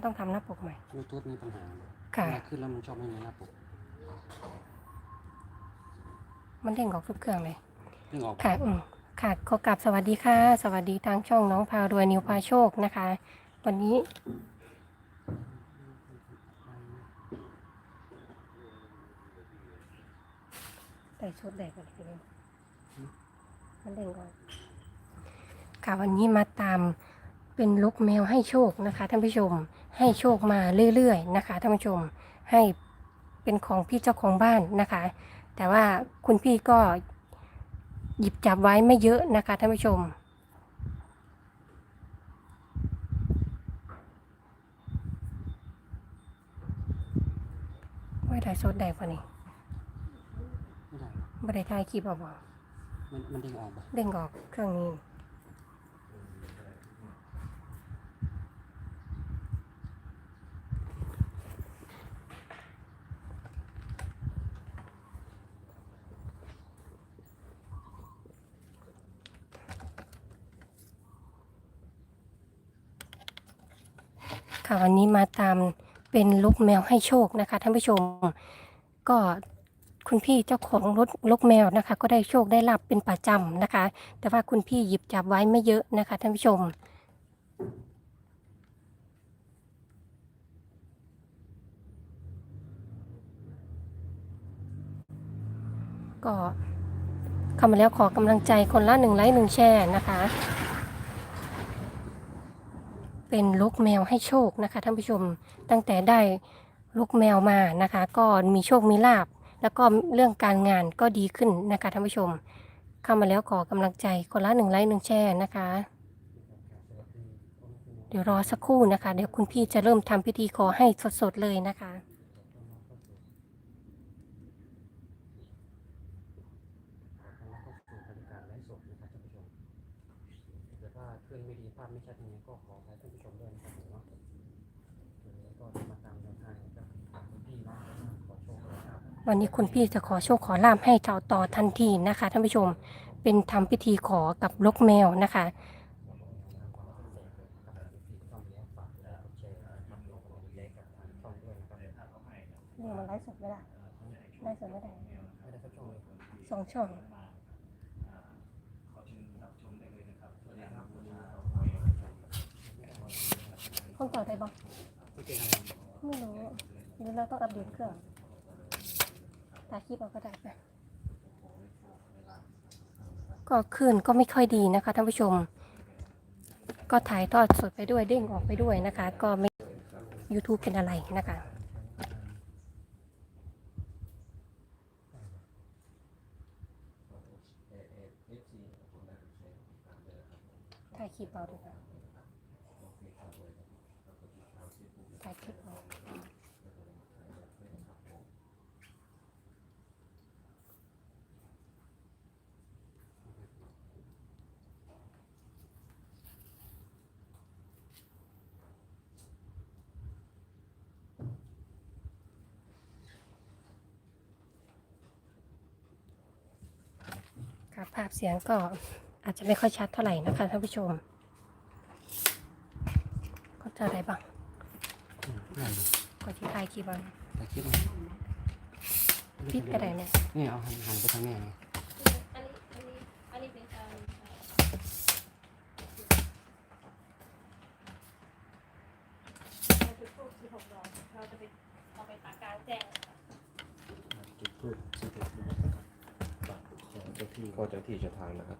ไม่ต้องทำหน้าปกใหม่บลูทูธมีปัญหาค่ะ เวลาขึ้นแล้วมันชอบไม่มีหน้าปกมันเด้งออกทุกเครื่องเลย เรื่องออกค่ะอืมค่ะขอกลับสวัสดีค่ะ สวัสดีทางช่องน้องพารวยนิวพาโชคนะคะ วันนี้ แต่ชุดแดกกันทีนึงมันเด้งก่อน ค่ะวันนี้มาตามเป็นลูกแมวให้โชคนะคะท่านผู้ชม ให้โชคมาเรื่อยๆนะคะท่านผู้ชมให้เป็นของพี่เจ้าของบ้านนะคะ แต่ว่าคุณพี่ก็หยิบจับไว้ไม่เยอะนะคะท่านผู้ชมไว้ถ่ายสดได้ปะนี่ไม่ได้ไม่ได้ถ่ายคลิปเอาบ่มันมันเด้งออกปะเด้งออกเครื่องนี้ ค่ะวันนี้มาตามเป็นลูกแมวให้โชคนะคะท่านผู้ชม ก็คุณพี่เจ้าของรถลูกแมวนะคะ ก็ได้โชคได้ลาบเป็นประจำนะคะ แต่ว่าคุณพี่หยิบจับไว้ไม่เยอะนะคะท่านผู้ชมก็เข้ามาแล้วขอกำลังใจคนละหนึ่งไลค์หนึ่งแชร์นะคะ เป็นลูกแมวให้โชคนะคะท่านผู้ชมตั้งแต่ได้ลูกแมวมานะคะ ก็มีโชคมีลาบ แล้วก็เรื่องการงานก็ดีขึ้นนะคะท่านผู้ชม เข้ามาแล้วขอกำลังใจคนละหนึ่งไลค์หนึ่งแชร์นะคะ เดี๋ยวรอสักครู่นะคะ เดี๋ยวคุณพี่จะเริ่มทำพิธีขอให้สดๆเลยนะคะ แล้วก็สู่บริการไลฟ์สดนะครับท่านผู้ชมเดี๋ยวถ้าเครื่องไม่ดีภาพไม่ชัดยังไงก็ขออภัยท่านผู้ชมด้วยนะครับผมเนาะแล้วก็มาตามแนวทางกับคุณพี่เนาะขอโชคขอลาภ วันนี้คุณพี่จะขอโชคขอลาบให้เจ้าต่อทันทีนะคะท่านผู้ชมเป็นทำพิธีขอกับลกแมวนะคะ นี่มันไลฟ์สดไม่ได้ไลฟ์สดไม่ได้สองช่องห้องต่อได้บ้างไม่รู้หรือเราต้องอัปเดตเครื่อง ถ่ายคลิปเอาก็ได้ไปก็คลื่นก็ไม่ค่อยดีนะคะท่านผู้ชม ก็ถ่ายทอดสดไปด้วยเด้งออกไปด้วยนะคะ ก็ไม่ YouTube เป็นอะไรนะคะถ่ายคลิปเอาดีกว่าถ่ายคลิปเอาค่ะภาพเสียงก็อาจจะไม่ค่อยชัดเท่าไหร่นะคะท่านผู้ชม ก็จะอะไรบ้างง่ายเลยก็ที่ถ่ายคลิปเอาแต่คิดว่าพิดก็ได้เนี่ยนี่เอาหันหันไปทางแม่ไงอันนี้อันนี้อันนี้เป็นการเราจุดทูบสิบหกดอกเราจะไปเอาไปตากกลางแจ้งจุดทูบสิบหกดอกนะครับปักขอเจ้า ที่ขอเจ้าที่เจ้าทางนะครับ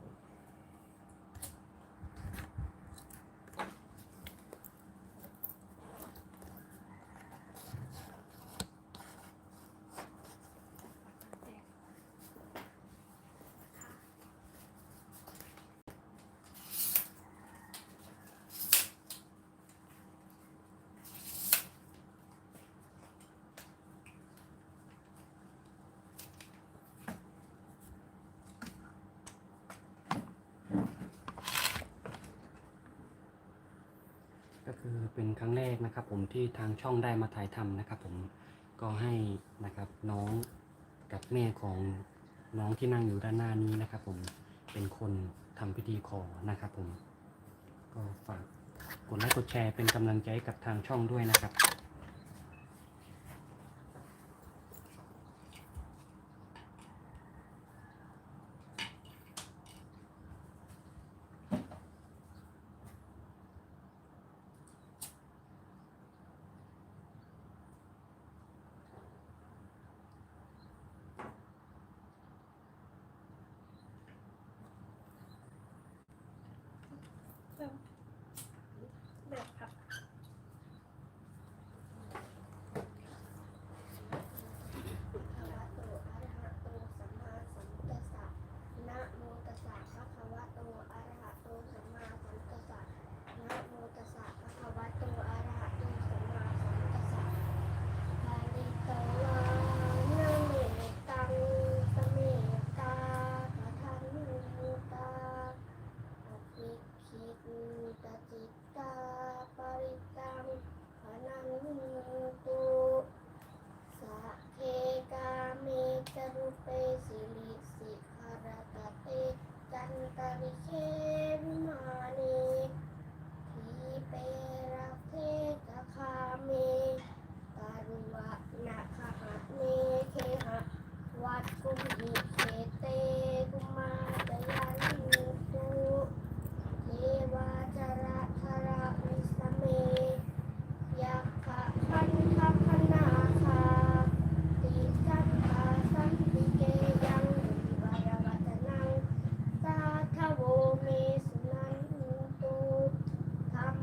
คือเป็นครั้งแรกนะครับ ผมที่ทางช่องได้มาถ่ายทำนะครับ ผมก็ให้นะครับน้องกับแม่ของน้องที่นั่งอยู่ด้านหน้านี้นะครับ ผมเป็นคนทำพิธีขอนะครับ ผมก็ฝากกดไลค์กดแชร์เป็นกำลังใจกับทางช่องด้วยนะครับ ภะคะวะโตอะระหะโตสัมมาสัมพุทธัสสะนะโมตัสสะภะคะวะโตอะระหะโตสัมมาสัมพุทธัสสะนะโมตัสสะภะคะวะโตอะระหะโตสัมมาสัมพุทธัสสะภาลิตวานะเมตังสะเมตาปะทันมุตาอภิคิตตจิตตาปริตังพนังตุ สัพเพกาเมจรุเปสิลิสิขารตเตจั นตริเควิมานีทีเปรักเทจคาเมตารุวะนาคหะเมเคหะวัดกุมหิเขเตกุมาจยันตุเทวาจระธระวิสเม ยักขะคันคพนาคาติสันตาสันติเกยังวิวายวัตนังสาทโวเมสุนันตุธรรม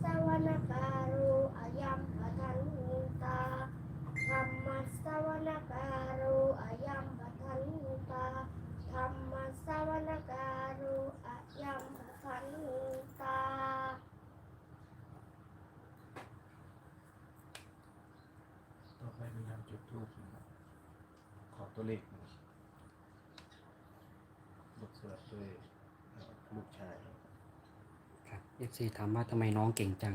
สวนการุอายัมปทันตาธรรมสวนการุอายัมปทันตาธรรมสวนการุอายัมปทันตา ต่อไปพยายามจุดทูบนะครับ ขอตัวเลขนะครับบทสวดด้วยเอ่อลูกชายครับ ครับ FC ถามว่าทำไมน้องเก่งจัง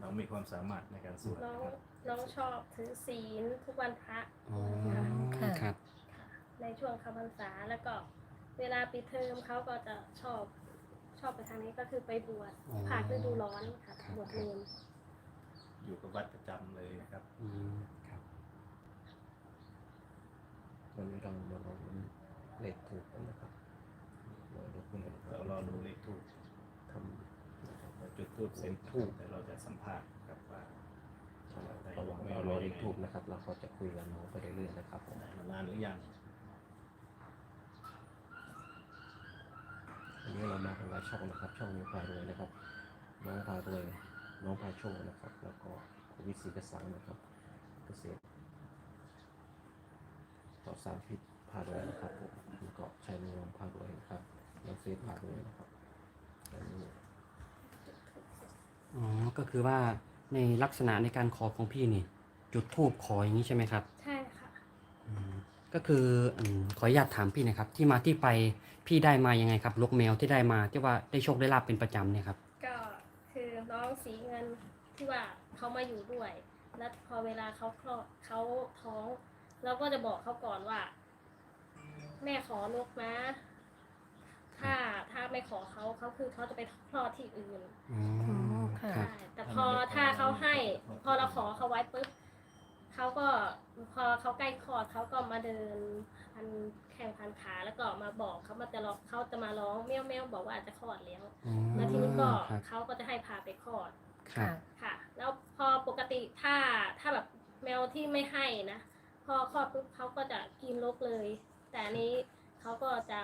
น้องมีความสามารถในการสวดน้องนะครับน้องชอบถือศีลทุกวันพระอ๋อ ค่ะครับค่ะในช่วงคำพรรษาแล้วก็เวลาปิดเทอมเขาก็จะชอบชอบไปทางนี้ก็คือไปบวชอ๋อผ่านฤดูร้อนค่ะครับ บวชเรียนอยู่กับวัดประจำเลยนะครับอืมครับ วันนี้เรามาลองเลขถูกกันนะครับเราดูคุณเรารอดูเลขทูบทำเราจุด ทูบเสร็จทูบแต่เราจะสัมภาษณ์ครับว่าระว่างเรารอเลขถูกนะครับ เราก็จะคุยกับน้องไปเรื่อยๆนะครับผมมานานหรือยังวันนี้เรามากันหลายช่องนะครับ ช่องนี้พารวยนะครับ น้องพารวยน้องพาโชคนะครับ แล้วก็วิศีกระสังนะครับเกษตรต่อสารพิษพารวยนะครับผมแล้วก็ชัยนวลพารวยนะครับน้องเฟซพารวยนะครับอันนี้ อ๋อ ก็คือว่าในลักษณะในการขอของพี่นี่ จุดทูบขออย่างนี้ใช่ไหมครับ ใช่ค่ะ อืมก็คืออืมขออนุญาตถามพี่หนะครับ ที่มาที่ไปพี่ได้มายังไงครับลูกแมวที่ได้มาที่ว่าได้โชคได้ลาบเป็นประจำเนี่ยครับ ก็คือน้องสีเงินที่ว่าเขามาอยู่ด้วย แล้วพอเวลาเขาคลอดเขาท้องเราก็จะบอกเขาก่อนว่า แม่ขอนกนะ ถ้าถ้าไม่ขอเขาเขาคือเขาจะไปคลอดที่อื่น อ๋อม ค่ะครับใช่แต่พอถ้าเขาให้ พอเราขอเขาไว้ปุ๊บเขาก็พอเขาใกล้คลอดเขาก็มาเดินพันแข่งพันขาแล้วก็มาบอกเขามาจะร้องเขาจะมาร้องเมี้ยวเมี้ยวบอกว่าจะคลอดแล้วอ๋อแล้วทีนี้ก็ครับเขาก็จะให้พาไปคลอด ครับค่ะแล้วพอปกติถ้าถ้าแบบแมวที่ไม่ให้นะ พอคลอดปุ๊บเขาก็จะกินลกเลย แต่อันนี้เขาก็จะ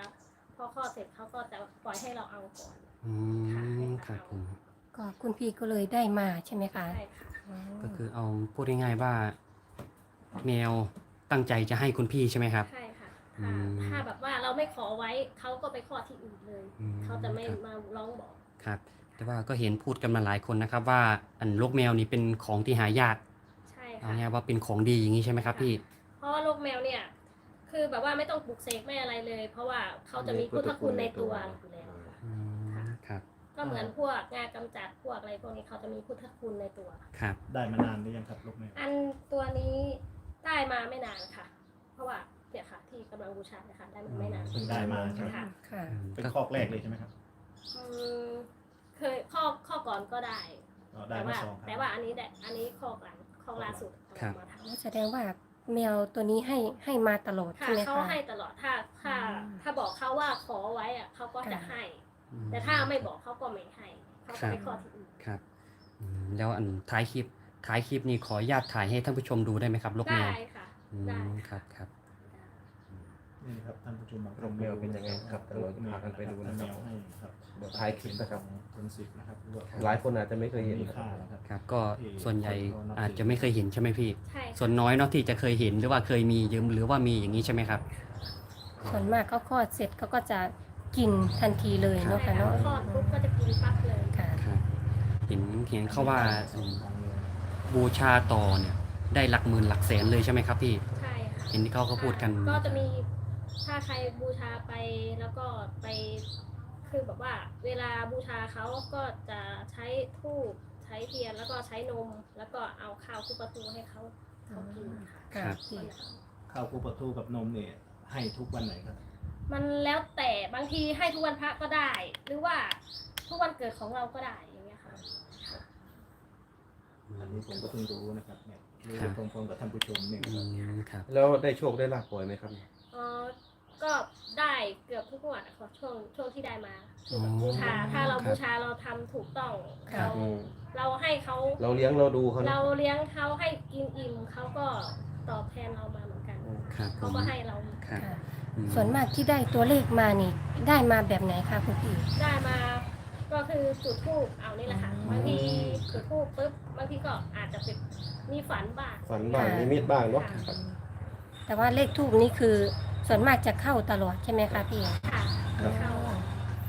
พอคลอดเสร็จเขาก็จะปล่อยให้เราเอาก่อน อืค่ะมครับผม ก็คุณพี่ก็เลยได้มาใช่ไหมคะใช่ค่ะอืมก็คือเอาพูดง่ายๆว่าแมวตั้งใจจะให้คุณพี่ใช่ไหมครับ ใช่ค่ะอืถ้ามถ้าแบบว่าเราไม่ขอไว้เขาก็ไปคลอดที่อื่นเลยอืมเขาจะไม่ครับ มาร้องบอก ครับ แต่ว่าก็เห็นพูดกันมาหลายคนนะครับ ว่าอันลูกแมวนี่เป็นของที่หายากใช่เอาค่ะ ง่ายๆว่าเป็นของดีอย่างนี้ใช่ไหมครับพี่ เพราะว่าลูกแมวเนี่ย คือแบบว่าไม่ต้องปลูกเสกไม่อะไรเลย เพราะว่าเขาจะมีพุทธคุณในตัวอยู่แล้วค่ะ อืมครับ ก็เหมือนพวกงากำจัดพวกอะไรพวกนี้เขาจะมีพุทธคุณในตัว ครับ ได้มานานหรือยังครับลูกแม่อันตัวนี้ได้มาไม่นานค่ะ เพราะว่าเนี่ยค่ะ ที่กำลังบูชาเนี่ยค่ะได้มาไม่นานเพิ่งได้มาใช่ไหมค่ะค่ะอืมเป็นก็คอกแรกเลยใช่ไหมครับอืมเคยข้อข้อก่อนก็ได้ อ๋อได้แต่มาว่าสองครั้งแต่ว่าอันนี้ได้อันนี้ข้อหลังข้อล่าสุดเอามาทำแสดงว่าแมวตัวนี้ให้ให้มาตลอดค่ะใช่ไหมเขาคะ ให้ตลอดถ้าถ้าอืมถ้าบอกเขาว่าขอไว้อะเขาก็จะค่ะให้ แต่ถ้าไม่บอกเขาก็ไม่ให้เขาครัก็บไปข้อที่อื่นครับอืมแล้วอันท้ายคลิปท้ายคลิปนี้ขออนุญาตถ่ายให้ท่านผู้ชมดูได้ไหมครับลกแมได้วค่ะ อืได้ มครับครับ นี่ครับท่านผู้ชมบางรกแมวเป็นยังไงครับเดี๋ยวเราจะพากันไปดูนะคแมรับวให้ครับเดี๋ยวท้ายคลิปนะครับคุณสิบนะครับรวดหลายคนอาจจะไม่เคยเห็นมีนะคค่ารับนะครับ ครับก็ส่วนใหญ่ที่อาจจะไม่เคยเห็นใช่ไหมพี่ ใช่ค่ะส่วนน้อยเนาะที่จะเคยเห็นหรือว่าเคยมียืมหรือว่ามีอย่างนี้ใช่ไหมครับ ส่วนมากเขาคลอดเสร็จเขาก็จะ กินทันทีเลยเนาะใช่ค่ะค่ะเนาะคลอดปุ๊บก็จะกินปั๊บเลยค่ะครับเห็นเห็นเขาว่าสองครั้งเลยบูชาต่อเนี่ยได้หลักหมื่นหลักแสนเลยใช่ไหมครับพี่ ใช่ค่ะเห็นที่เขาก็พูดกัน ก็จะมีถ้าใครบูชาไปแล้วก็ไปคือแบบว่า เวลาบูชาเขาก็จะใช้ธูปใช้เทียนแล้วก็ใช้นม แล้วก็เอาข้าวคุปประตูให้เขาเขากินค่ะ ค่ะวันนั้นข้าวคู่ปลาทูกับนมเนี่ยให้ทุกวันไหนครับ มันแล้วแต่บางทีให้ทุกวันพระก็ได้ หรือว่าทุกวันเกิดของเราก็ได้อย่างเงี้ยค่ะอันนี้ผมก็เพิ่งรู้นะครับเนี่ยรู้ครับพร้อมๆกับท่านผู้ชมเนี่ยอืนะครับมครับ แล้วได้โชคได้ลาภบ่อยไหมครับเออก็ได้เกือบทุกงวดอะค่ะช่วงช่วงที่ได้มาคือแบบอ๋อบูชาถ้าเราครับบูชาเราทำถูกต้องค่ะเราอืมเราให้เขาเราเลี้ยงเราดูเขานะเราเลี้ยงเขาให้กินอิ่มเขาก็ตอบแทนเรามาเหมือนกัน ครับผเขามก็ให้เรา ครับ ค่ะอืม ส่วนมากที่ได้ตัวเลขมานี่ ได้มาแบบไหนคะคุณพี่ ได้มาก็คือจุดทูบเอานี่แหละค่ะอืมบางทีจุดทูบปุ๊บบางทีก็อาจจะเป็นมีฝันบ้างฝันบ้างนิมิตบ้างเนาะค่ะแต่ว่าเลขทูบนี้คือส่วนมากจะเข้าตลอดใช่ไหมคะพี่ ค่ะครับเข้า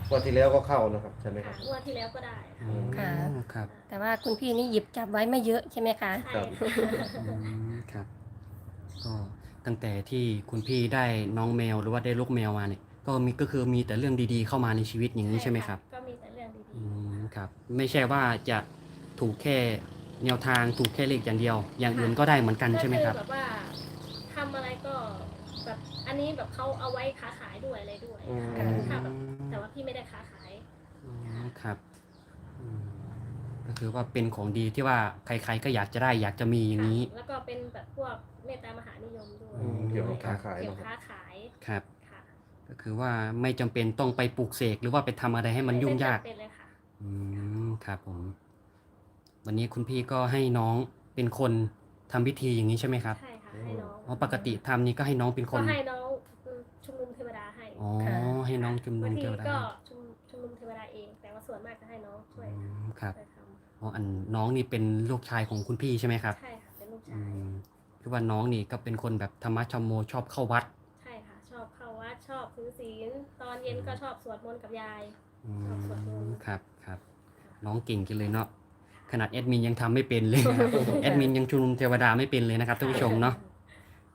งวันที่แล้วก็เข้านะครับใช่ไหมคค่ะรับ งวดที่แล้วก็ได้อืมค่ะครับแต่ว่าคุณพี่นี่หยิบจับไว้ไม่เยอะใช่ไหมคะ ใช่ค่ะ อืมครับก็ ตั้งแต่ที่คุณพี่ได้น้องแมวหรือว่าได้ลูกแมวมาเนี่ยก็มีก็คือมีแต่เรื่องดีๆเข้ามาในชีวิตอย่างนี้ใช่ไหมครับ ก็มีแต่เรื่องดีอืมครับ ไม่ใช่ว่าจะถูกแค่แนวทางถูกแค่เลขอย่างเดียว อย่างอื่นก็ได้เหมือนกันๆใช่ไหมครับ ก็อแบบว่าทำอะไรก็แบบอันนี้แบบเขาเอาไว้ค้าขายด้วยอะไรด้วยอืมถ้าแบบแต่ว่าพี่ไม่ได้ค้าขายอืมครับอืมก็ คือว่าเป็นของดีที่ว่าใครๆก็อยากจะได้อยากจะมีอย่างนี้ค่ะแล้วก็เป็นแบบพวกเมตตามหานิยมด้วย อืมเกี่ยวกับค้าขายเกี่ยวเนาะค้าขายครับ ค่ะก็คือว่าไม่จำเป็นต้องไปปลูกเสกหรือว่าไปทำอะไรให้มันยุ่งยาก ไจำเป็นเลยค่ะ อืมครับผม วันนี้คุณพี่ก็ให้น้องเป็นคนทำพิธีอย่างนี้ใช่ไหมครับใช่ค่ะ ให้น้องอ๋อปกติทำนี่ก็ให้น้องเป็นคก็น ให้น้องชุมนุมเทวดาให้อ๋อให้น้องจุมนุบางมทีเทวดาก็ชุมชุมนุมเทวดาเอง แต่ว่าส่วนมากจะให้น้องช่วยอืมครับ ช่วยท อ๋ออันน้องนี่เป็นลูกชายของคุณพี่ใช่ไหมครับำใช่ค่ะเป็นลูกอืชายมคือว่าน้องนี่ก็เป็นคนแบบธรรมะชมโมชอบเข้าวัดใช่ค่ะ ชอบเข้าวัดชอบถือศีลตอนเย็นก็ชอบสวดมนต์กับยาย อืชอบสวดมนต์มครับครับ น้องเก่งกันเลยเนาะขนาดแอดมินยังทำไม่เป็นเลยแอดมินยังชุมนุมเทวดาไม่เป็นเลยนะครับท่านผู้ชมเนาะ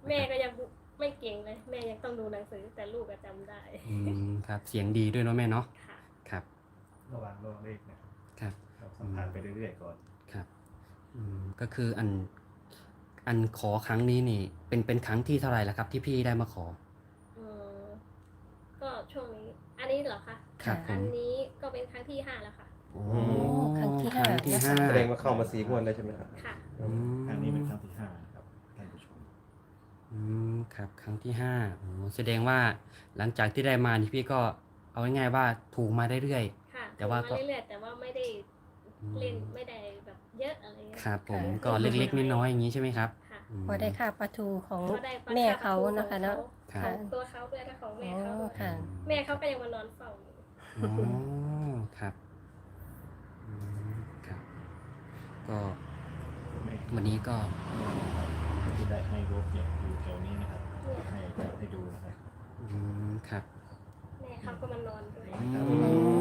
แม่ก็ยังไม่เก่งเลยแม่ยังต้องดูหนังสือแต่ลูกก็จำได้อืมครับเสียงดีด้วยเนาะแม่เนาะค่ะ ครับ ระหว่างรอเลขน สัมผัสไปเรื่อยๆก่อนครับอืมก็คืออันอันขอครั้งนี้นี่ เป็นเป็นครั้งที่เท่าไหร่แล้วครับ ที่พี่ได้มาขออืมก็ช่วงนี้ อันนี้เหรอคะครับผอัมนนี้ก็เป็นครั้งที่ห้าแล้วค่ะโอ้ครั้งที่ห้าครั้งที่ห้าแสดงว่าเข้ามาสี่งวดแล้วใช่ไหมครับค่ะอืมอันนี้เป็นครั้งที่ห้านะครับท่านผู้ชมอืมครับ ครั้งที่ห้าโอ้แสดงว่าหลังจากที่ได้มานี่พี่ก็เอาง่ายๆว่าถูกมาได้เรื่อยค่ะแต่ว่าก็มาเรื่อยๆแต่ว่าไม่ได้อืม เล่นไม่ได้แบบเยอะอะไรเงี้ยครับผมค่ะก็เล็กๆน้อยๆอย่างนี้ใช่ไหมครับค่ะมพอได้ค่าปลาทูของก็ได้ปลาแม่คาร์ฟเขานะคะเนาะครัขบองตัวเขาด้วยและของแม่เขาอ๋อด้วยค่ะ แม่เขาก็ยังมานอนเฝ้าอยู่อ๋อครับอืมครับ ก็แม่วันนี้ก็ที่ได้ให้รบเนี่ยอยู่แถวนี้นะครับเนี่ยให้ให้ดูนะครับอืมครับ แม่เขาก็มานอนด้วยครับอื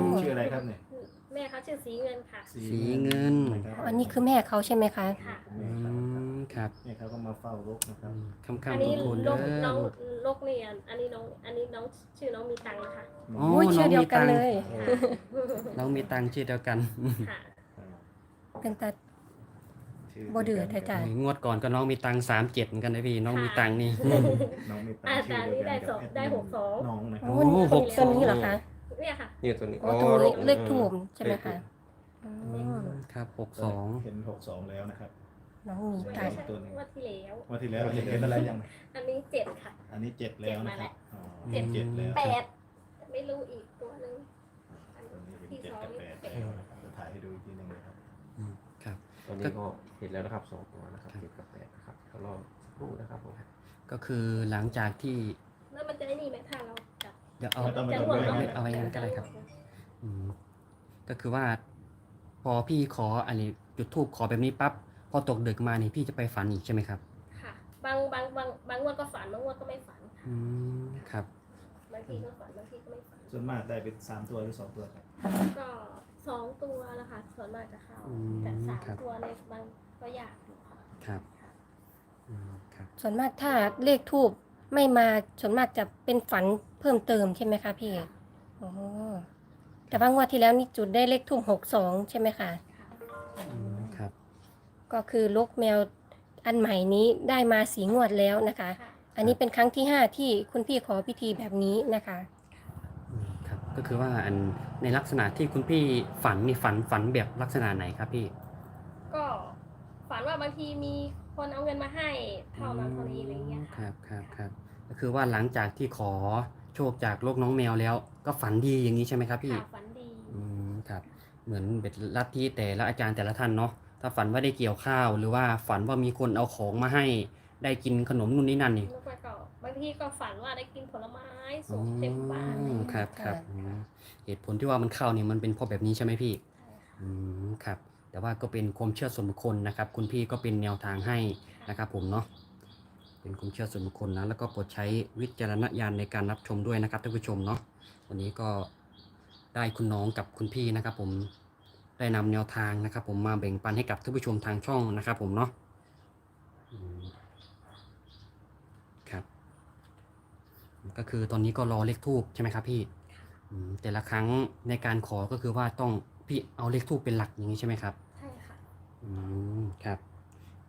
ม ชื่ออะไรครับเนี่ย แม่เขาชื่อสีเงินค่ะสีเงินะรับอันนี้คือแม่เขาใช่ไหมคะ ค่ะอืมครับเนี่ยเขาก็มาเฝ้ารกนะครับคำอันคำนี้ทุกคนลเด้กน้องอลกเนี่ยอันนี้น้องอันนี้น้องชื่อน้องมีตังค์ค่ะอ๋อโอ้ยชื่อเดียวกันเลยค่ะเรามีตังค์ชื่อเดียวกันค่ะเป็นแต่ชื่บ่เดือดแต่จ้ะ งวดก่อนก็น้องมีตังค์สามเจ็ดเหมือนกันนะพี่น้องมีตังค์นี่ น้องมีตังอาค์ชื่จารย์นี้ได้สองเยวกันได้หกสอง น้องนะคโอ้รับนี่หกตัวนี้เหรอคะ เนี่ยค่ะนี่ตัวนี้โอ้ตรงเลขเลขทูบใช่ไหมคะคครับหกสองเห็นหกสองแล้วนะครับ น้องมีไม่ตัใช่ดตัวหนึ่งว่าที่แล้ว วันที่แล้วเห็นเห็นอะไรยัง อันนี้เจ็ดค่ะ อันนี้เจ็ดแล้วนะครับอ๋อเจ็ดเจ็ดแล้วแปดไม่รู้อีกตัวหนึงอันตัวนี้เป็นที่เจ็ดสองกับนี่แปดแปดจะถ่ายให้ดูอีกทีหนึงนะครับครับ ตอนนี้ก็เห็นแล้วนะครับสองตัวนะครับเจ็ดกับแปดนะครับก็รอสักครู่นะครับผมก็คือหลังจากที่แล้วมันจะไอ้นี่ไหมถ้าเราจับ เดี๋ยวเอาไม่ต้องไม่จะต้องหวดไม่เนาะต้องเอาไว้งั้นก็ได้ครับ อืมก็คือว่า พอพี่ขออันนี้จุดทูบขอแบบนี้ปั๊บพอตกดึกมานี่พี่จะไปฝันอีกใช่ไหมครับ ค่ะ บางบางบางบางงวดก็ฝันบางงวดก็ไม่ฝันค่ะอืมครับ บางทีก็ฝันบางทีก็ไม่ฝัน ส่วนมากได้เป็นสามตัวหรือสองตัวครับก็สองตัวนะคะส่วนมากจะเข้า อืมแต่สามครับ ตัวในบางก็ยากอยู่ค่ะครับอืมครับ ส่วนมากถ้าเลขทูบ ไม่มาส่วนมากจะเป็นฝันเพิ่มเติมใช่ไหมคะพี่โอ้แต่ว่างวดที่แล้วนี่จุดได้เลขทูบหกสองใช่ไหมคะค่ะอืมครับ ก็คือลูกแมวอันใหม่นี้ได้มาสีงวดแล้วนะคะค่ะอันนี้เป็นครั้งที่ห้าที่คุณพี่ขอพิธีแบบนี้นะคะ อืมครับ ก็คือว่าอันในลักษณะที่คุณพี่ฝันนี่ฝันฝันแบบลักษณะไหนครับพี่ ก็ ฝันว่าบางทีมีคนเอาเงินมาให้เท่านั้นเท่านี้อะไรเงี้ยคค่ะรับครับครับก็คือว่าหลังจากที่ขอโชคจากโลกน้องแมวแล้ว ก็ฝันดีอย่างนี้ใช่ไหมครับพี่ ค่ะฝันดี อืมครับเหมือนเป็นลัทธิแต่ละอาจารย์แต่ละท่านเนาะถ้าฝันว่าได้เกี่ยวข้าว หรือว่าฝันว่ามีคนเอาของมาให้ได้กินขนมนู่นนี่นั่นนี่แล้วก็บางทีก็ฝันว่าได้กินผลไม้สดเต็มบ้านอืเลยมครับครับค่ะอืมเหตุผลที่ว่ามันเข้าเนี่ยมันเป็นเพราะแบบนี้ใช่ไหมพี่ ใช่ค่ะอืมครับ แต่ว่าก็เป็นความเชื่อส่วนบุคคลนะครับ คุณพี่ก็เป็นแนวทางให้นะครับ ผมเนาะเป็นความเชื่อส่วนบุคคลนะแล้วก็โปรดใช้วิจารณญาณในการรับชมด้วยนะครับท่านผู้ชมเนาะวันนี้ก็ได้คุณน้องกับคุณพี่นะครับ ผมได้นำแนวทางนะครับ ผมมาแบ่งปันให้กับท่านผู้ชมทางช่องนะครับ ผมเนาะครับ ก็คือตอนนี้ก็รอเลขทูบใช่ไหมครับพี่แต่ละครั้งในการขอก็คือว่าต้องพี่เอาเลขทูปเป็นหลักอย่างนี้ใช่ไหมครับ อืมครับ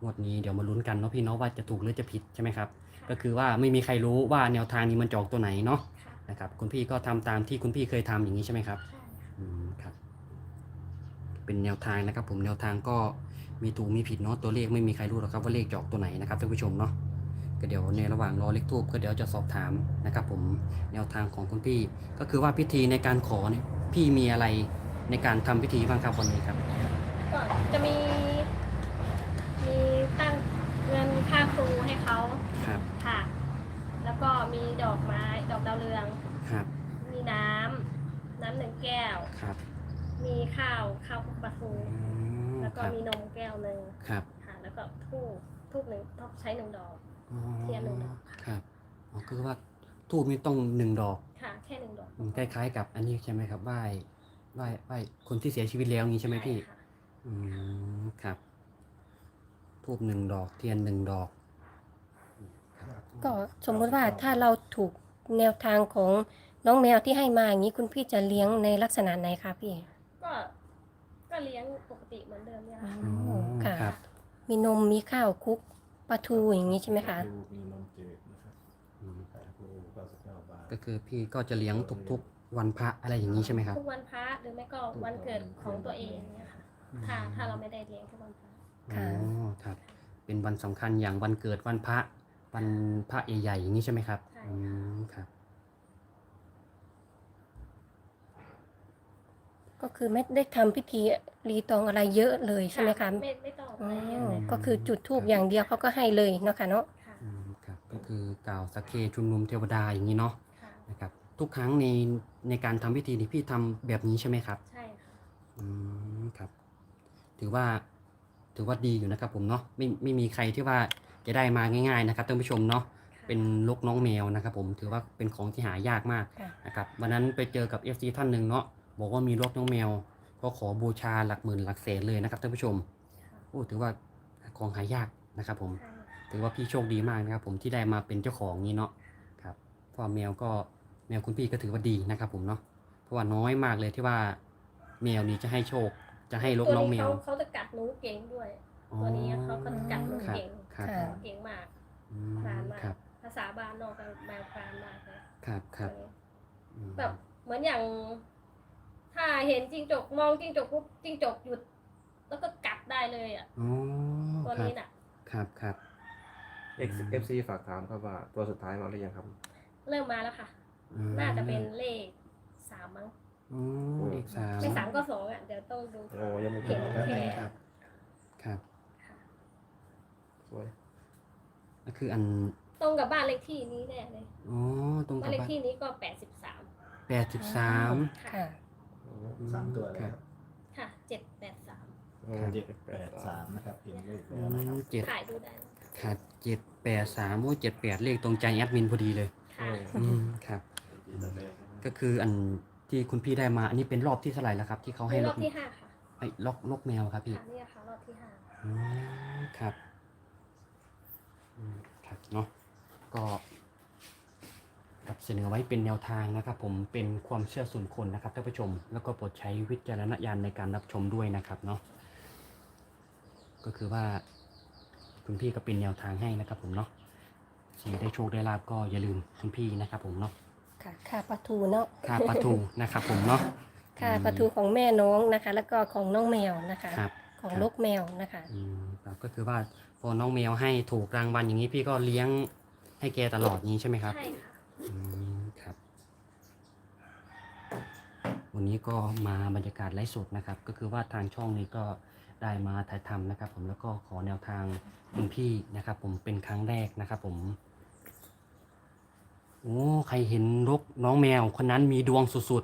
งวดนี้เดี๋ยวมาลุ้นกันเนาะพี่เนาะว่าจะถูกหรือจะผิดใช่ไหมครับ ก็คือว่าไม่มีใครรู้ว่าแนวทางนี้มันจะออกตัวไหนเนาะค่ะนะครับ คุณพี่ก็ทำตามที่คุณพี่เคยทำอย่างนี้ใช่ไหมครับ ใช่ค่ะอืมครับ เป็นแนวทางนะครับ ผมแนวทางก็มีถูกมีผิดเนาะตัวเลขไม่มีใครรู้หรอกครับว่าเลขจะออกตัวไหนนะครับท่านผู้ชมเนาะก็เดี๋ยวในระหว่างรอเลขทูบก็เดี๋ยวจะสอบถามนะครับ ผมแนวทางของคุณพี่ ก็คือว่าพิธีในการขอเนี่ยพี่มีอะไรในการทำพิธีบ้างครับวันนี้ครับ ก็จะมีมีตั้งเงินค่าครูให้เขา ครับ ค่ะ แล้วก็ มีดอกไม้ ดอกดาวเรือง ครับ มีน้ำน้ำหนึ่งแก้ว ครับมีข้าวข้าวคลุกปลาทูอืมแล้วก็ครับมีนมแก้วหนึ่งครับค่ะแล้วก็ทูบทูบหนึ่งต้องใช้หนึ่งดอก อ๋อเทียนหนึ่งดอกค่ะครับอ๋อคือว่าทูบนี่ต้องหนึ่งดอกค่ะ แค่หนึ่งดอกอืมคล้ายๆกับอันนี้ใช่ไหมครับไหว้ไหว้ไหว้คนที่เสียชีวิตแล้วอย่างนี้ใช่ไหมพี่ ค่ะอืมครับ ทูบหนึ่งดอกเทียนหนึ่งดอก ก็สมมุติว่าถ้าเราถูกแนวทางของน้องแมวที่ให้มาอย่างนี้คุณพี่จะเลี้ยงในลักษณะไหนคะพี่ ก็ ก็เลี้ยงปกติเหมือนเดิมเนี่ยค่ะอืมคค่ะรับมีนมมีข้าวคลุกปลาทูอย่างนี้ใช่ไหมคะดูมีนมจืดนะครับอืมขายคูเก้าสิบเก้าบาทก็คือพี่ก็จะเลี้ยงทุกๆ วันพระอะไรอย่างนี้ใช่ไหมครับ ทุกวันพระหรือไม่ก็วันเกิดของตัวเองเนี่ยค่ะถ้าถ้าเราไม่ได้เลี้ยงทุกวันพระ อ๋อครับ เป็นวันสำคัญอย่างวันเกิดวันพระ วันพระใหญ่ๆอย่างนี้ใช่ไหมครับใช่อืมครับ ก็คือไม่ได้ทำพิธีรีตองอะไรเยอะเลยใช่ไหมคะไม่ไม่ต้องอ๋อะไรเยอะอเลยก็คือจุดทูบอย่างเดียวเขาก็ให้เลยเนาะค่ะเนาะค่ะอืมครับก็คือกล่าวสักเคชุมนุมเทวดาอย่างนี้เนาะค่ะนะครับ ทุกครั้งในในการทำพิธีนี่พี่ทำแบบนี้ใช่ไหมครับ ใช่ค่ะอืมครับ ถือว่าถือว่าดีอยู่นะครับผมเนาะไม่ไม่มีใครที่ว่า จะได้มาง่ายๆนะครับท่านผู้ชมเนาะค่ะเป็นลกน้องแมวนะครับผมถือว่าเป็นของที่หายากมากค่ะ นะครับวันนั้นไปเจอกับ FC ท่านหนึ่งเนาะบอกว่ามีลกน้องแมว ก็ขอบูชาหลักหมื่นหลักแสนเลยนะครับท่านผู้ชมค่ะโอ้ถือว่าของหายากนะครับผมใช่ค่ะถือว่าพี่โชคดีมากนะครับผมที่ได้มาเป็นเจ้าของนี้เนาะครับเพราะว่าแมวก็แมวคุณพี่ก็ถือว่าดีนะครับผมเนาะเพราะว่าน้อยมากเลยที่ว่าแมวนี้จะให้โชค จะให้ลกน้องแมวตัวเขาเขาจะกัดหนูเก่งด้วย ตัวนี้เขาก็กัดหนูครับเก่ง ครับค่ะ เก่งมากอืคลานมาก ครับ ภาษาบ้านนอกก็แมวคลานมากเลยครับครับตัวนี้อืมแบบเหมือนอย่าง ถ้าเห็นจิ้งจกมองจิ้งจกปุ๊บจิ้งจกหยุด แล้วก็กัดได้เลยอะอ๋อตัวครับนี้น่ะ ครับครับ เอ็กเอฟซีฝากถามครับว่าตัวสุดท้ายมาหรือยังครับ เริ่มมาแล้วค่ะ อืม น่าจะเป็นเลขสามมั้งอ๋อเลขสาม ไม่สามก็สองอะเดี๋ยวต้องดู โอ้ยังไม่เห็นแค่แค่ครับครับส วยก็คืออันตรงกับบ้านเลขที่นี้แน่เลยอ๋อตรงบ้ากันบเลขบ้านที่นี้ก็แปดสิบสามแปดสิบสามค่ะสามตัวเลยครับค่ะเจ็ดแปดสามเจ็ดแปดสามนะครับเห็นเลขอืแล้วนะครับมเจ็ดถ่ายดูได้นะครับเจ็ดแปดสามโอ้เจ็ดแปดเลขตรงใจแอดมินพอดีเลย ค่ะอืมครับ ก็คืออันที่คุณพี่ได้มาอันนี้เป็นรอบที่เท่าไหร่แล้วครับ ที่เขาให้นี่รล็ออกบที่ห้าค่ะไอ้ล็อกล็อกแมวครับพี่ค่ะนี่ค่ะรอบที่ห้าอืมครับอืม ครับเนาะก็ครับเสนอไว้เป็นแนวทางนะครับ ผมเป็นความเชื่อส่วนคนนะครับท่านผู้ชม แล้วก็โปรดใช้วิจารณญาณในการรับชมด้วยนะครับเนาะก็คือว่าคุณพี่ก็เป็นแนวทางให้นะครับ ผมเนาะสีได้โชคได้ลาบก็อย่าลืมคุณพี่นะครับ ผมเนาะค่ะค่าปลาทูเนาะค่าปลาทูนะครับ ผมเนาะค่าปลาทูของแม่น้องนะคะ แล้วก็ของน้องแมวนะคะ ครับ ของลูกแมวนะคะอืมครับก็คือว่า พอน้องแมวให้ถูกรางวัลอย่างนี้พี่ก็เลี้ยงให้แกตลอดนี้ใช่ไหมครับใช่ค่ะอืมครับ วันนี้ก็มาบรรยากาศไลฟ์สดนะครับ ก็คือว่าทางช่องนี้ก็ได้มาถ่ายทำนะครับ ผมแล้วก็ขอแนวทางคุณพี่นะครับ ผมเป็นครั้งแรกนะครับ ผมโอ้ใครเห็นรกน้องแมวคนนั้นมีดวงสุด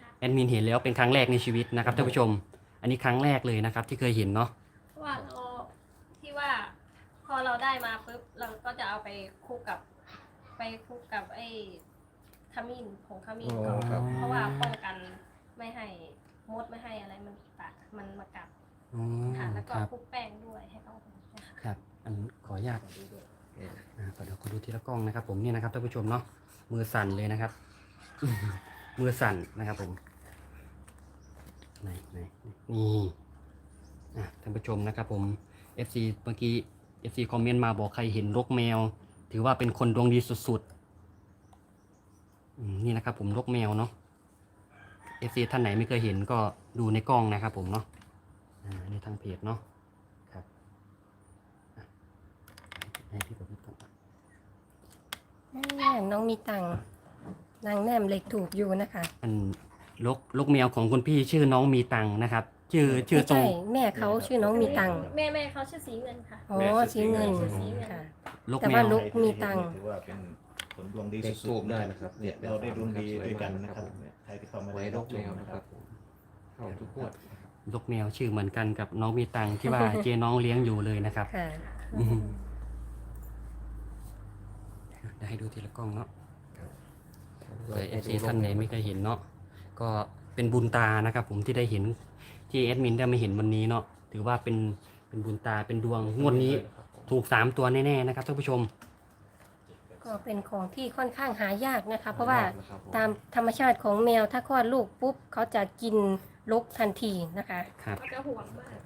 ค่ะๆแอดมินเห็นแล้วเป็นครั้งแรกในชีวิตนะครับท่านผู้ชม อันนี้ครั้งแรกเลยนะครับ ที่เคยเห็นเนาะ เพราะว่าเราที่ว่า พอเราได้มาปุ๊บเราก็จะเอาไปคลุกกับ ไปคลุกกับไอ้ขมิ้นผงขมิ้นก่อนครับ เพราะว่าป้องกันไม่ให้มดไม่ให้อะไรมันตัดมันมากัดอ๋อค่ะ แล้วก็ครับคลุกแป้งด้วยให้เขานะคะครับอันขออนุญาตอ่าขอเดี๋ยวขอดูทีละกล้องนะครับ ผมนี่นะครับท่านผู้ชมเนาะมือสั่นเลยนะครับ มือสั่นนะครับ ผมไหนไหนนี่อะท่านผู้ชมนะครับ ผม FC เมื่อกี้ FC คอมเมนต์มาบอกใครเห็นรกแมว ถือว่าเป็นคนดวงดีสุดๆอืมนี่นะครับผมรกแมวเนาะ FC ท่านไหนไม่เคยเห็นก็ดูในกล้องนะครับผมเนาะอ่านี่ทางเพจเนาะครับอะให้พี่ผมก่อนอ่าน้องมีตังค์นางแนมเหล็กถูกอยู่นะคะ อันลกลกแมวของคุณพี่ชื่อน้องมีตังค์นะครับ ชื่อชื่อไม่ทรง ใช่แม่เขาชื่อน้องมีตังค์ แม่แม่เขาชื่อสีเงินค่ะ อ๋อสีเงินสีเงิน ค่ะลกแต่แมว่า วลุกมีตังค์ ถือว่าเป็นผลดวงดีเลขสุทูดบๆได้นะนะคครัรับบเนี่ยเราได้ดวงดีด้วยกันนะครับผมเนี่ยใครที่เข้ามาไว้ได้ลรับกชแมมวนะนะคครัรับบผมเข้าทุกงวดลกแมวชื่อเหมือนกันกับน้องมีตังค์ที่ว่า เจน้องเลี้ยงอยู่เลยนะครับค่ะ อืมได้ให้ดูทีละกล้องเนาะเผื่อเอฟซีท่านไหนไม่เคยเห็นเนาะก็เป็นบุญตานะครับ ผมที่ได้เห็น ที่แอดมินได้มาเห็นวันนี้เนาะถือว่าเป็นเป็นบุญตาเป็นดวงงวดนี้ถูกสามตัวแน่ๆนะครับท่านผู้ชม ก็เป็นของที่ค่อนข้างหายากนะคะ เพราะว่านะครับผมตามธรรมชาติของแมวถ้าคลอดลูกปุ๊บเขาจะกินลกทันทีนะคะครับ เขาจะห่วงมาก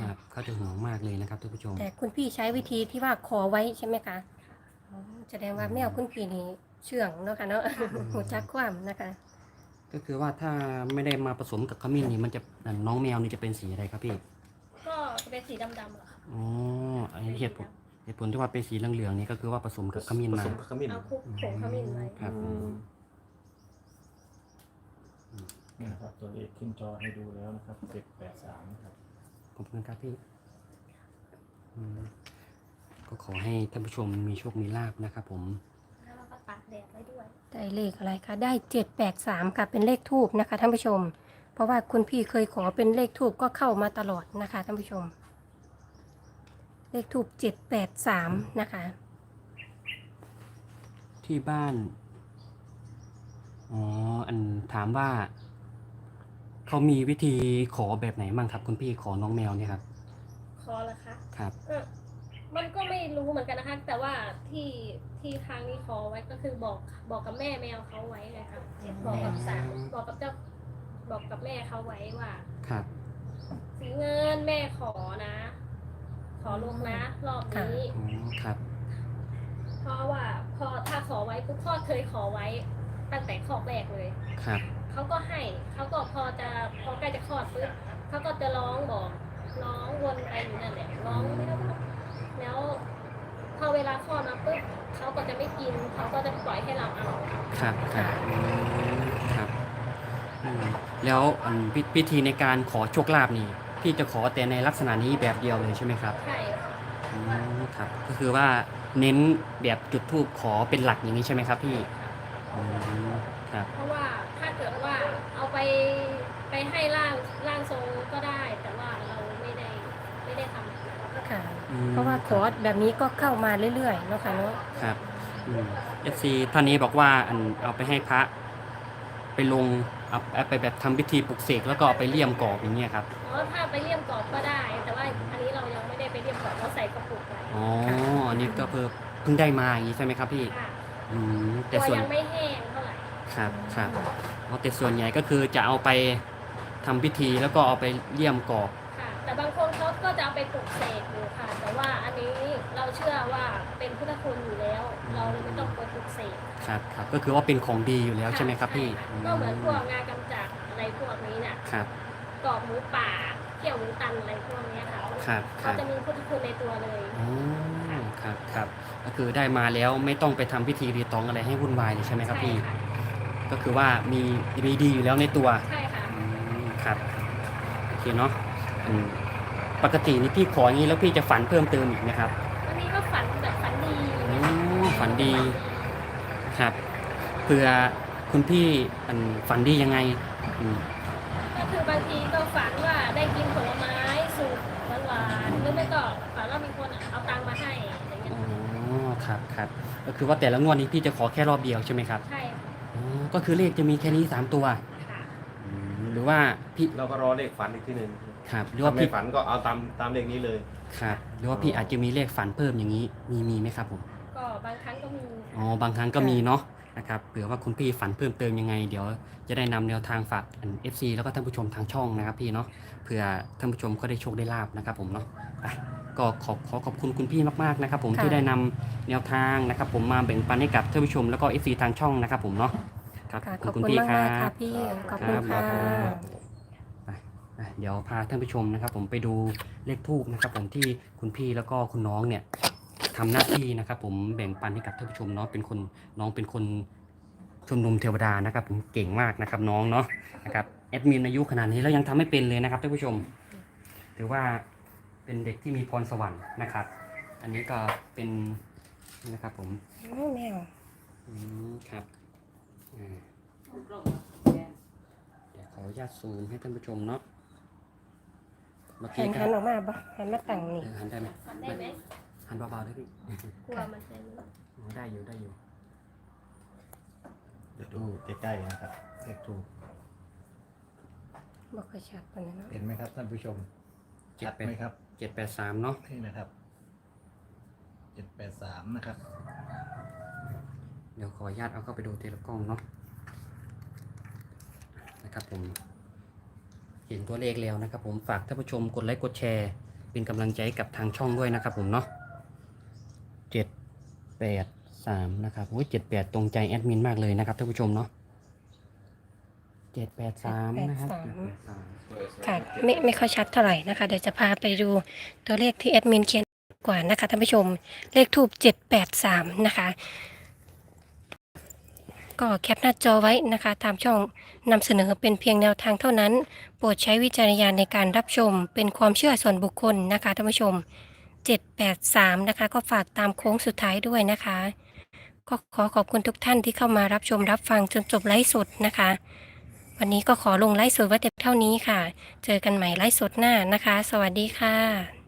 ครับเขาจะห่วงมากเลยนะครับท่านผู้ชม แต่คุณพี่ใช้วิธีที่ว่าขอไว้ใช่ไหมคะอ๋อแสดงว่าแมวคุณพี่นี่เชื่องเนาะค่ะเนาะหัวจักความนะคะ ก็คือว่าถ้าไม่ได้มาผสมกับขมิ้นนี่มันจะน้องแมวนี่จะเป็นสีอะไรครับพี่ก็จะเป็นสีดำๆเหรอคะอ๋ออันนี้เหตุผลเหตุผลที่ว่าเป็นสีเหลืองๆนี่ก็คือว่าผสมกับขมิ้นผมาสมกับขมิ้นเอาคลุกผงขมิ้นไว้ครับนะครับ ตัวเลขขึ้นจอให้ดูแล้วนะครับเจ็ดแปดสามครับ ขอบคุณครับพี่อืมก็ขอให้ท่านผู้ชมมีโชคมีลาบนะครับผม แล้วเราก็ตากแดดไว้ด้วย ได้เลขอะไรคะได้เจ็ดแปดสามค่ะเป็นเลขทูบนะคะท่านผู้ชม เพราะว่าคุณพี่เคยขอเป็นเลขทูบก็เข้ามาตลอดนะคะท่านผู้ชม เลขทูบเจ็ดแปดสามนะคะที่บ้าน อ๋อ อันถามว่า เขามีวิธีขอแบบไหนบ้างครับ คุณพี่ขอน้องแมวเนี่ยครับ คอละคะครับเออ มันก็ไม่รู้เหมือนกันนะคะ แต่ว่าที่ที่ครั้งนี้ขอไว้ก็คือบอกบอกกับแม่แมวเขาไว้เลยค่ะบอกกับสามบอกกับเจ้าบอกกับแม่เขาไว้ว่าครับ สีเงินแม่ขอนะ ขอลูกนะ รอบนี้อ๋อ ครับ เพราะว่าพอถ้าขอไว้ปุ๊บพ่อเคยขอไว้ตั้งแต่ข้อแรกเลย ครับ เขาก็ให้เขาก็พอจะพอใกล้จะคลอดปุ๊บเขาก็จะร้องบอก ร้องวนไปอยู่นั่นแหละร้องไม่ได้ แล้วพอเวลาคลอดมาปุ๊บเขาก็จะไม่กินเขาก็จะปล่อยให้เราเอาครับครับอืมครับอืมแล้วอันพิพิธีในการขอโชคลาภนี่พี่จะขอแต่ในลักษณะนี้แบบเดียวเลยใช่ไหมครับใช่ค่ะอืมครับ ก็คือว่าเน้นแบบจุดธูปขอเป็นหลักอย่างนี้ใช่ไหมครับพี่อืมครับ เพราะว่าถ้าเกิดว่าเอาไปไปให้ร่างร่างทรงก็ได้ แต่ว่าเราไม่ได้ไม่ได้ทำ ค่ะ อืม เพราะว่าคอร์สแบบนี้ก็เข้ามาเรื่อยๆเนาะค่ะเนาะครับเอฟซีท่านนี้บอกว่าอันเอาไปให้พระ ไปลงเอาเอาไปแบบทำพิธีปลุกเสกแล้วก็เอาไปเลี่ยมกรอบอย่างเงี้ยครับอ๋อถ้าไปเลี่ยมกรอบก็ได้ แต่ว่าอันนี้เรายังไม่ได้ไปเลี่ยมกรอบเราใส่กระปุกไว้อ๋ออันนี้ก็เพิ่งเพิ่งได้มาอย่างนี้ใช่ไหมครับพี่ค่ะอืมตัแต่วส่วนยังไม่แห้งเท่าไหร่ครับครับอ๋อแต่ส่วนใหญ่ก็คือจะเอาไปทำพิธีแล้วก็เอาไปเลี่ยมกรอบค่ะแต่บางคนเขาก็จะเอาไปปลูกเสกอยู่ค่ะ แต่ว่าอันนี้ เราเชื่อว่าเป็นพุทธคุณอยู่แล้ว เราเลยไม่ต้องไปปลูกเสกครับครับก็คือว่าเป็นของดีอยู่แล้วใช่ไหมครับพี่ะก็เหมือนพวกงานกำจัดอะไรพวกนี้น่ะครับกรอบหมูป่าเขี่ยวหมูตันอะไรพวกเนี้ยค่ะครับคเขารับจะมีพุทธคุณในตัวเลยอ๋อครับครับก็คือได้มาแล้วไม่ต้องไปทำพิธีรีตองอะไรให้วุ่นวายเลยใช่ไหมครับพี่ใช่ค่ะก็คือว่ามีมีดีอยู่แล้วในตัวใช่ค่ะอืมครับโอเคเนาะอืมปกตินี่พี่ขออย่างนี้แล้วพี่จะฝันเพิ่มเติมอีกไหมครับ วันนี้ก็ฝันแบบฝันดี อืม ฝันดีครับเผื่อคุณพี่อันฝันดียังไงอืมก็คือบางทีก็ฝันว่าได้กินผลไม้สุกหวานๆหรือไม่ก็ฝันว่ามีคนเอาตังค์มาให้อะไรเงี้ยอ๋อครับครับก็คือว่าแต่ละงวดนี้พี่จะขอแค่รอบเดียวใช่ไหมครับใช่อ๋อก็คือเลขจะมีแค่นี้สามตัวค่ะอืมหรือว่าพี่เราก็รอเลขฝันอีกทีหนึ่งครับหรือถ้าว่าไม่พี่ฝันก็เอาตามตามเลขนี้เลย ครับหรือว่าพี่อาจจะมีเลขฝันเพิ่มอย่างนี้มีมีไหมครับผม ก็บางครั้งก็มีอ๋อบางครั้งก็มีเนาะนะครับเผื่อว่าคุณพี่ฝันเพิ่มเติมยังไง เดี๋ยวจะได้นำแนวทางฝากเอฟซีแล้วก็ท่านผู้ชมทางช่องนะครับพี่เนาะเผื่อท่านผู้ชมก็ได้โชคได้ลาบนะครับผมเนาะไปก็ขอขอขอบคุณคุณพี่มากๆนะครับผมค่ะ ที่ได้นำแนวทางนะครับผมมาแบ่งปันให้กับท่านผู้ชมแล้วก็เอฟซีทางช่องนะครับผมเนาะครับค่ะขขออบบคุณคุณพี่มากครัมากๆค่ะบ พี่ขอบคคุรัณบค่ะไปอะเดี๋ยวพาท่านผู้ชมนะครับผมไปดูเลขทูบนะครับผมที่คุณพี่แล้วก็คุณน้องเนี่ย ทำหน้าที่นะครับ ผมแบ่งปันให้กับท่านผู้ชมเนาะเป็นคนน้องเป็นคนชมรมเทวดานะครับ ผมเก่งมากนะครับ น้องเนาะนะครับแอดมินอายุขนาดนี้แล้วยังทำไม่เป็นเลยนะครับท่านผู้ชม ถือว่าเป็นเด็กที่มีพรสวรรค์นะครับ อันนี้ก็เป็นนะครับ ผมโอ้แมวอืมครับอ่าเดี๋ยวขออนุญาตซูมให้ท่านผู้ชมเนาะเมื่อหักี้นก็หันออกมาบ่หันมาตั้งนี่เออหันได้ไหมฝันได้ไหม หันเบาๆได้พี่กลัวมันจะรู้อ๋อได้อยู่ได้อยู่ เดี๋ยวดูใกล้ๆนะครับเลขถูกบ่ค่อยชัดปานนั้นเนาะเห็นไหมครับท่านผู้ชมเจ็ดชัดแปด ไหมครับ เจ็ดแปดสามเนาะนี่นะครับเจ็ดแปดสามนะครับ เดี๋ยวขออนุญาตเอาเข้าไปดูทีละกล้องเนาะนะครับผม เห็นตัวเลขแล้วนะครับผมฝากท่านผู้ชมกดไลค์กดแชร์ เป็นกำลังใจให้กับทางช่องด้วยนะครับผมเนาะเจ็ด แปดสามนะครับโอ้ยเจ็ดแปดตรงใจแอดมินมากเลยนะครับท่านผู้ชมเนาะเจ็ดแปดสามนะครับ783ค่ะไม่ไม่ค่อยชัดเท่าไหร่นะคะ เดี๋ยวจะพาไปดูตัวเลขที่แอดมินเขียนกว่านะคะท่านผู้ชมเลขทูบ783นะคะก็แคปหน้าจอไว้นะคะตามช่องนำเสนอเป็นเพียงแนวทางเท่านั้น โปรดใช้วิจารณญาณในการรับชมเป็นความเชื่อส่วนบุคคลนะคะท่านผู้ชม 783 นะคะ ก็ฝากตามโค้งสุดท้ายด้วยนะคะ ก็ขอขอบคุณทุกท่านที่เข้ามารับชมรับฟังจนจบไลฟ์สดนะคะ วันนี้ก็ขอลงไลฟ์สดไว้แต่เท่านี้ค่ะ เจอกันใหม่ไลฟ์สดหน้านะคะ สวัสดีค่ะ